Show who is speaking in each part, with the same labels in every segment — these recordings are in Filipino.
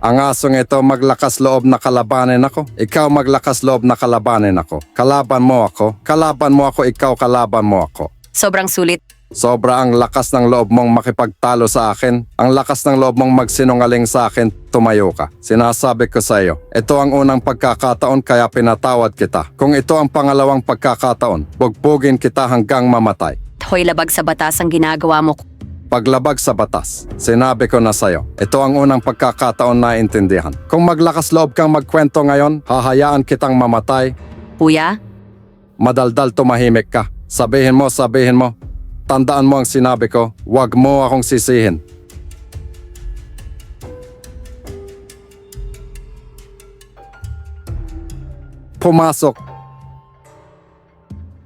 Speaker 1: Ang asong ito maglakas loob na kalabanin ako. Ikaw maglakas loob na kalabanin ako. Kalaban mo ako. Kalaban mo ako. Ikaw kalaban mo ako.
Speaker 2: Sobrang sulit.
Speaker 1: Sobra ang lakas ng loob mong makipagtalo sa akin. Ang lakas ng loob mong magsinungaling sa akin, tumayo ka. Sinasabi ko sa iyo, ito ang unang pagkakataon kaya pinatawad kita. Kung ito ang pangalawang pagkakataon, bugbugin kita hanggang mamatay.
Speaker 2: Hoy labag sa batas ang ginagawa mo.
Speaker 1: Paglabag sa batas, sinabi ko na sa'yo, ito ang unang pagkakataon na intindihan. Kung maglakas loob kang magkwento ngayon, hahayaan kitang mamatay,
Speaker 2: Kuya,
Speaker 1: madaldal tumahimik ka. Sabihin mo, sabihin mo. Tandaan mo ang sinabi ko, huwag mo akong sisihin. Pumasok.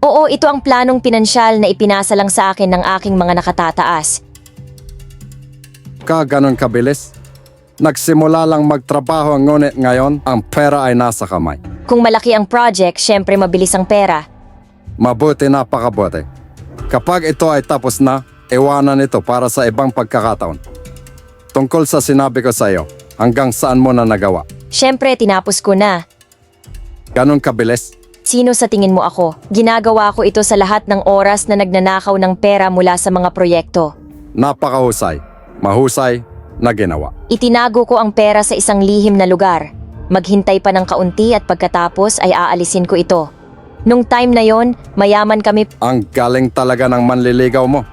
Speaker 3: Oo, ito ang planong pinansyal na ipinasa lang sa akin ng aking mga nakatataas.
Speaker 1: Ka ganon kabilis? Nagsimula lang magtrabaho ngunit ngayon ang pera ay nasa kamay.
Speaker 3: Kung malaki ang project, syempre mabilis ang pera.
Speaker 1: Mabuti napakabuti. Kapag ito ay tapos na, iwanan ito para sa ibang pagkakataon. Tungkol sa sinabi ko sa iyo, hanggang saan mo na nagawa.
Speaker 3: Syempre, tinapos ko na.
Speaker 1: Ganon kabilis?
Speaker 3: Sino sa tingin mo ako? Ginagawa ko ito sa lahat ng oras na nagnanakaw ng pera mula sa mga proyekto.
Speaker 1: Napakahusay. Mahusay na ginawa.
Speaker 3: Itinago ko ang pera sa isang lihim na lugar. Maghintay pa ng kaunti at pagkatapos ay aalisin ko ito. Nung time na yon, mayaman kami
Speaker 1: Ang galing talaga ng manliligaw mo.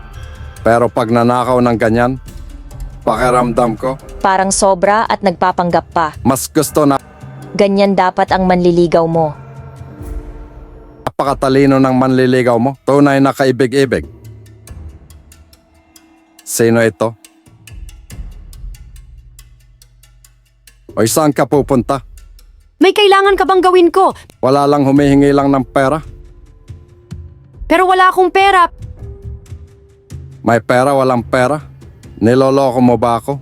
Speaker 1: Pero pag nanakaw ng ganyan, pakiramdam ko,
Speaker 3: parang sobra at nagpapanggap pa.
Speaker 1: mas gusto na
Speaker 3: Ganyan dapat ang manliligaw mo.
Speaker 1: napakatalino ng manliligaw mo. Tunay na kaibig-ibig. Sino ito? O saan ka pupunta?
Speaker 2: may kailangan ka bang gawin ko?
Speaker 1: Wala lang humihingi lang ng pera.
Speaker 2: Pero wala akong pera.
Speaker 1: May pera, walang pera. Niloloko mo ba ako?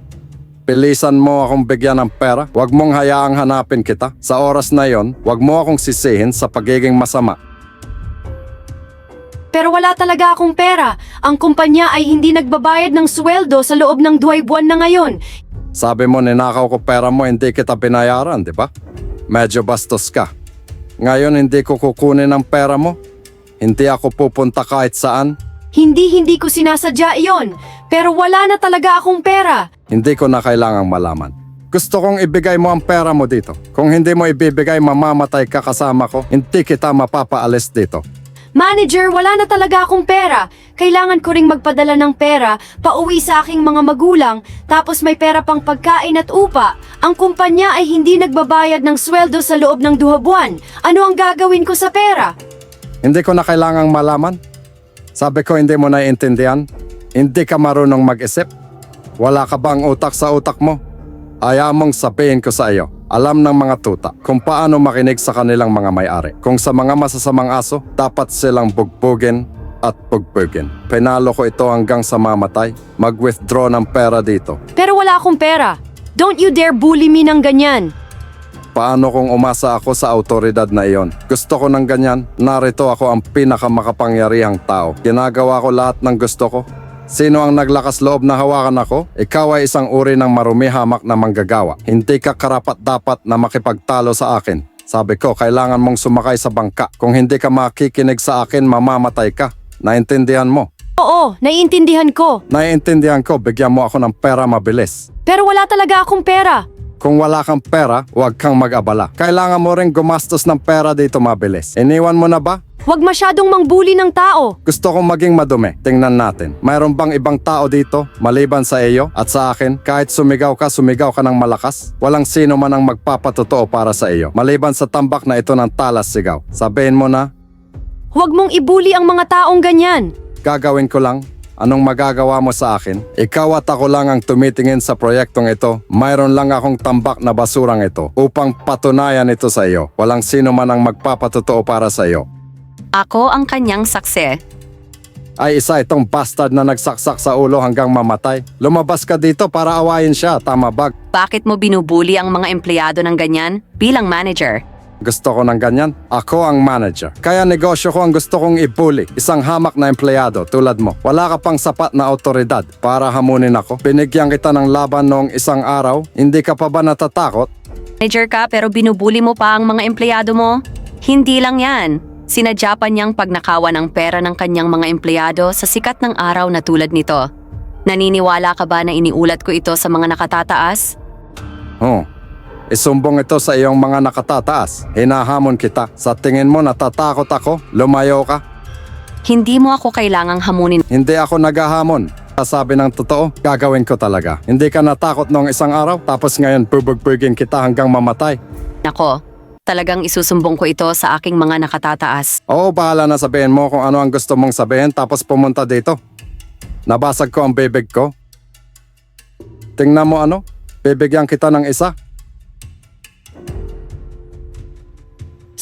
Speaker 1: Pilisan mo akong bigyan ng pera. Huwag mong hayaang hanapin kita. Sa oras na yon, huwag mo akong sisihin sa pagiging masama.
Speaker 4: Pero wala talaga akong pera. Ang kumpanya ay hindi nagbabayad ng sweldo sa loob ng duway buwan na ngayon.
Speaker 1: Sabi mo, ninakaw ko pera mo, hindi kita binayaran, di ba? Medyo bastos ka. Ngayon, hindi ko kukunin ang pera mo. Hindi ako pupunta kahit saan.
Speaker 4: Hindi hindi ko sinasadya iyon. Pero wala na talaga akong pera.
Speaker 1: Hindi ko na kailangang malaman. Gusto kong ibigay mo ang pera mo dito. Kung hindi mo ibibigay, mamamatay ka kasama ko. Hindi kita mapapaalis dito.
Speaker 4: Manager, wala na talaga akong pera. Kailangan ko ring magpadala ng pera, pauwi sa aking mga magulang, tapos may pera pang pagkain at upa. Ang kumpanya ay hindi nagbabayad ng sweldo sa loob ng duha buwan. Ano ang gagawin ko sa pera?
Speaker 1: Hindi ko na kailangang malaman. Sabi ko hindi mo naiintindihan. Hindi ka marunong mag-isip. Wala ka bang utak sa utak mo? Ayaw mong sabihin ko sa iyo. Alam ng mga tuta kung paano makinig sa kanilang mga may-ari. Kung sa mga masasamang aso, dapat silang bugbugin at bugbugin. Penalo ko ito hanggang sa mamatay. Mag-withdraw ng pera dito.
Speaker 4: Pero wala akong pera. Don't you dare bully me ng ganyan.
Speaker 1: Paano kung umasa ako sa autoridad na iyon? Gusto ko ng ganyan, narito ako ang pinakamakapangyarihang tao. Ginagawa ko lahat ng gusto ko. Sino ang naglakas loob na hawakan ako? Ikaw ay isang uri ng marumihamak na manggagawa. Hindi ka karapat dapat na makipagtalo sa akin. Sabi ko, kailangan mong sumakay sa bangka. Kung hindi ka makikinig sa akin, mamamatay ka. Naintindihan mo?
Speaker 4: Oo, naiintindihan ko.
Speaker 1: Naiintindihan ko, bigyan mo ako ng pera mabilis.
Speaker 4: Pero wala talaga akong pera.
Speaker 1: Kung wala kang pera, huwag kang mag-abala. Kailangan mo rin gumastos ng pera dito mabilis. Iniwan mo na ba?
Speaker 4: Huwag masyadong mangbuli ng tao.
Speaker 1: Gusto kong maging madumi. Tingnan natin. Mayroon bang ibang tao dito, maliban sa iyo at sa akin? Kahit sumigaw ka, sumigaw ka ng malakas. Walang sino man ang magpapatotoo para sa iyo. Maliban sa tambak na ito ng talas sigaw. Sabihin mo na,
Speaker 4: Huwag mong ibuli ang mga taong ganyan.
Speaker 1: gagawin ko lang. Anong magagawa mo sa akin? Ikaw at ako lang ang tumitingin sa proyektong ito. Mayroon lang akong tambak na basurang ito upang patunayan ito sa iyo. Walang sino man ang magpapatotoo para sa iyo.
Speaker 2: Ako ang kanyang sakse.
Speaker 1: ay isa itong bastard na nagsaksak sa ulo hanggang mamatay. Lumabas ka dito para awayin siya, tama ba?
Speaker 2: Bakit mo binubuli ang mga empleyado ng ganyan? Bilang manager.
Speaker 1: Gusto ko ng ganyan. Ako ang manager. Kaya negosyo ko ang gusto kong ibuli. Isang hamak na empleyado tulad mo. Wala ka pang sapat na otoridad para hamunin ako. Binigyan kita ng laban noong isang araw. Hindi ka pa ba natatakot?
Speaker 2: Manager ka pero binubuli mo pa ang mga empleyado mo? Hindi lang yan. Sinadya pa niyang pagnakawan ng pera ng kanyang mga empleyado sa sikat ng araw na tulad nito. Naniniwala ka ba na iniulat ko ito sa mga nakatataas?
Speaker 1: Oh. Isumbong ito sa iyong mga nakatataas. Hinahamon kita. Sa tingin mo natatakot ako? Lumayo ka?
Speaker 2: Hindi mo ako kailangang hamunin.
Speaker 1: Hindi ako naghahamon. Sabi ng totoo, gagawin ko talaga. Hindi ka natakot noong isang araw, tapos ngayon bubugbugin kita hanggang mamatay.
Speaker 2: Nako, talagang isusumbong ko ito sa aking mga nakatataas.
Speaker 1: Oo, bahala na sabihin mo kung ano ang gusto mong sabihin tapos pumunta dito. Nabasag ko ang bibig ko. Tingnan mo ano, bibigyan kita ng isa.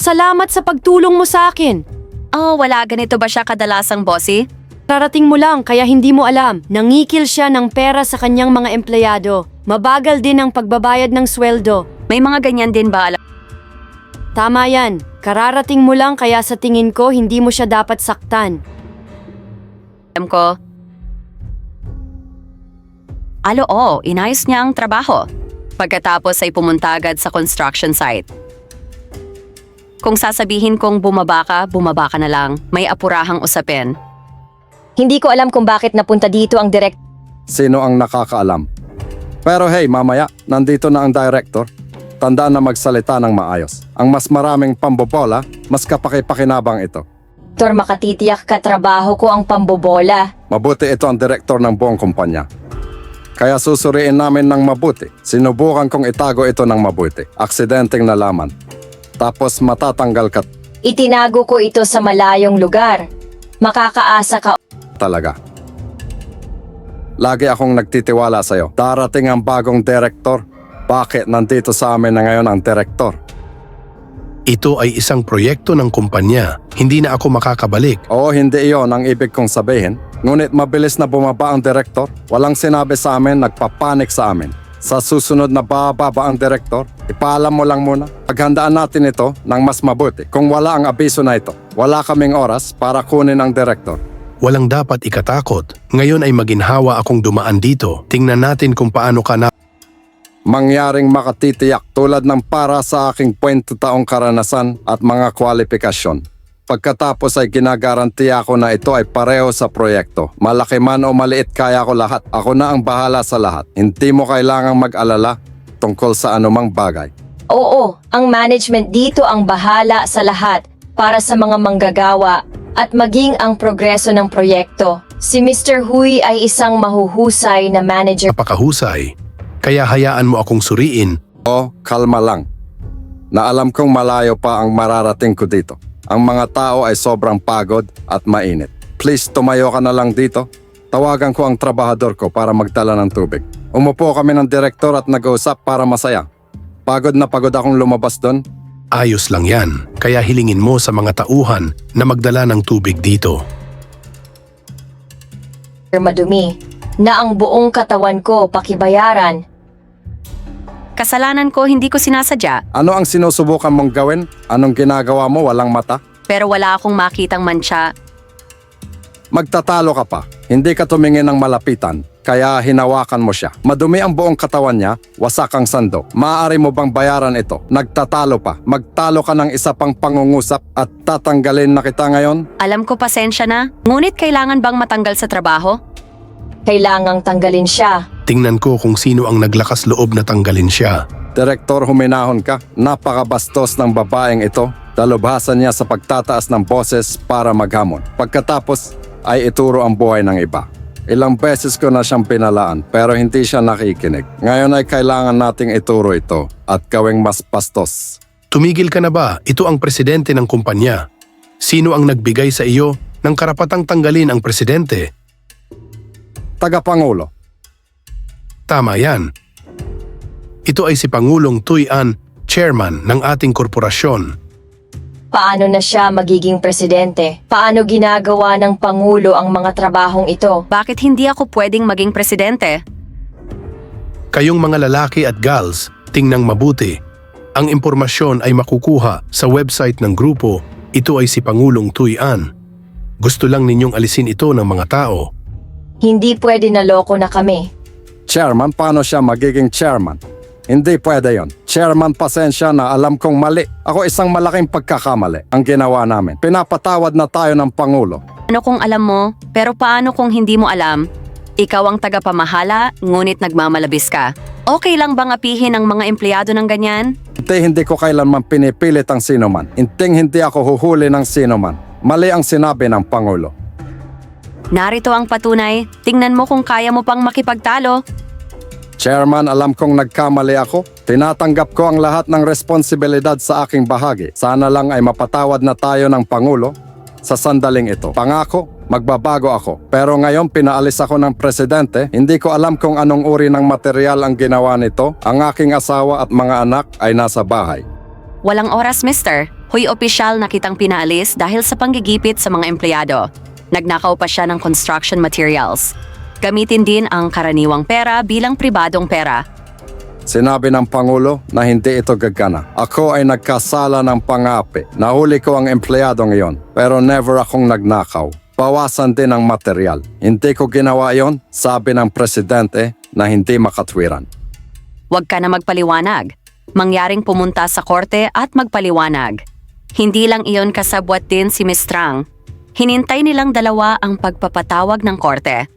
Speaker 4: Salamat sa pagtulong mo sa akin.
Speaker 2: Oh, wala ganito ba siya kadalasang bossy?
Speaker 4: Rarating mo lang kaya hindi mo alam. Nangikil siya ng pera sa kanyang mga empleyado. Mabagal din ang pagbabayad ng sweldo.
Speaker 2: May mga ganyan din ba alam?
Speaker 4: Tama yan. Kararating mo lang kaya sa tingin ko hindi mo siya dapat saktan.
Speaker 2: ko? Alo, oh, inayos niya ang trabaho. Pagkatapos ay pumunta agad sa construction site. Kung sasabihin kong bumaba ka, bumaba ka na lang. May apurahang usapin.
Speaker 3: Hindi ko alam kung bakit napunta dito ang direct
Speaker 1: Sino ang nakakaalam? Pero hey, mamaya, nandito na ang director. Tandaan na magsalita ng maayos. Ang mas maraming pambobola, mas kapakipakinabang ito.
Speaker 3: Tor makatitiyak katrabaho ko ang pambobola.
Speaker 1: Mabuti ito ang direktor ng buong kumpanya. Kaya susuriin namin ng mabuti. Sinubukan kong itago ito ng mabuti. Aksidenteng nalaman. Tapos matatanggal ka
Speaker 3: Itinago ko ito sa malayong lugar. Makakaasa ka
Speaker 1: talaga. Lagi akong nagtitiwala sa'yo. Darating ang bagong direktor. Bakit nandito sa amin na ngayon ang direktor?
Speaker 5: Ito ay isang proyekto ng kumpanya. Hindi na ako makakabalik.
Speaker 1: Oo, hindi iyon ang ibig kong sabihin. Ngunit mabilis na bumaba ang direktor. Walang sinabi sa amin, nagpapanik sa amin. Sa susunod na bababa ang direktor, ipaalam mo lang muna. Paghandaan natin ito ng mas mabuti. Kung wala ang abiso na ito, wala kaming oras para kunin ang direktor.
Speaker 5: Walang dapat ikatakot. Ngayon ay maginhawa akong dumaan dito. Tingnan natin kung paano ka na
Speaker 1: Mangyaring makatitiyak tulad ng para sa aking 20 taong karanasan at mga kwalifikasyon. Pagkatapos ay ginagarantiya ko na ito ay pareho sa proyekto. Malaki man o maliit kaya ko lahat. Ako na ang bahala sa lahat. Hindi mo kailangang mag-alala tungkol sa anumang bagay.
Speaker 3: Oo, ang management dito ang bahala sa lahat para sa mga manggagawa at maging ang progreso ng proyekto. Si Mr. Hui ay isang mahuhusay na manager.
Speaker 5: napakahusay. Kaya hayaan mo akong suriin.
Speaker 1: O, kalma lang. Na alam kong malayo pa ang mararating ko dito. Ang mga tao ay sobrang pagod at mainit. Please, tumayo ka na lang dito. Tawagan ko ang trabahador ko para magdala ng tubig. Umupo kami ng direktor at nag-uusap para masaya. Pagod na pagod akong lumabas doon.
Speaker 5: Ayos lang yan. Kaya hilingin mo sa mga tauhan na magdala ng tubig dito.
Speaker 3: madumi na ang buong katawan ko pakibayaran.
Speaker 2: Kasalanan ko, hindi ko sinasadya,
Speaker 1: Ano ang sinusubukan mong gawin? Anong ginagawa mo? Walang mata?
Speaker 2: pero wala akong makitang mantsa.
Speaker 1: Magtatalo ka pa. Hindi ka tumingin ng malapitan, kaya hinawakan mo siya. Madumi ang buong katawan niya, wasak ang sando. Maaari mo bang bayaran ito? Nagtatalo pa. Magtalo ka ng isa pang pangungusap at tatanggalin na kita ngayon?
Speaker 2: Alam ko pasensya na, ngunit kailangan bang matanggal sa trabaho?
Speaker 3: Kailangang tanggalin siya.
Speaker 5: Tingnan ko kung sino ang naglakas loob na tanggalin siya.
Speaker 1: Direktor, huminahon ka. Napakabastos ng babaeng ito. Dalubhasan niya sa pagtataas ng boses para maghamon. Pagkatapos ay ituro ang buhay ng iba. Ilang beses ko na siyang pinalaan pero hindi siya nakikinig. Ngayon ay kailangan nating ituro ito at gawing mas pastos.
Speaker 5: Tumigil ka na ba? Ito ang presidente ng kumpanya. Sino ang nagbigay sa iyo ng karapatang tanggalin ang presidente?
Speaker 1: Tagapangulo,
Speaker 5: Tama yan. Ito ay si Pangulong Tuy An, chairman ng ating korporasyon.
Speaker 3: Paano na siya magiging presidente? Paano ginagawa ng Pangulo ang mga trabahong ito?
Speaker 2: Bakit hindi ako pwedeng maging presidente?
Speaker 5: Kayong mga lalaki at gals, tingnang mabuti. Ang impormasyon ay makukuha sa website ng grupo. Ito ay si Pangulong Tuy An. Gusto lang ninyong alisin ito ng mga tao.
Speaker 3: Hindi pwede na loko na kami.
Speaker 1: Chairman, paano siya magiging chairman? Hindi pwede yon. Chairman, pasensya na alam kong mali. Ako isang malaking pagkakamali ang ginawa namin. Pinapatawad na tayo ng Pangulo.
Speaker 2: Ano kung alam mo, pero paano kung hindi mo alam? Ikaw ang tagapamahala, ngunit nagmamalabis ka. Okay lang bang apihin ang mga empleyado ng ganyan?
Speaker 1: Hindi, hindi ko kailanman pinipilit ang sinuman. Inting hindi ako huhuli ng sinuman. Mali ang sinabi ng Pangulo.
Speaker 2: Narito ang patunay, tingnan mo kung kaya mo pang makipagtalo.
Speaker 1: Chairman, alam kong nagkamali ako. Tinatanggap ko ang lahat ng responsibilidad sa aking bahagi. Sana lang ay mapatawad na tayo ng Pangulo sa sandaling ito. Pangako, magbabago ako. Pero ngayon pinaalis ako ng presidente. Hindi ko alam kung anong uri ng material ang ginawa nito. Ang aking asawa at mga anak ay nasa bahay.
Speaker 2: Walang oras, mister. Huy opisyal na kitang pinaalis dahil sa panggigipit sa mga empleyado. Nagnakaw pa siya ng construction materials. Gamitin din ang karaniwang pera bilang pribadong pera.
Speaker 1: Sinabi ng Pangulo na hindi ito gagana. Ako ay nagkasala ng pangapi. Nahuli ko ang empleyado ngayon, pero never akong nagnakaw. Bawasan din ang material. Hindi ko ginawa yon, sabi ng presidente na hindi makatwiran.
Speaker 2: Huwag ka na magpaliwanag. Mangyaring pumunta sa korte at magpaliwanag. Hindi lang iyon kasabwat din si Miss Trang. Hinintay nilang dalawa ang pagpapatawag ng korte.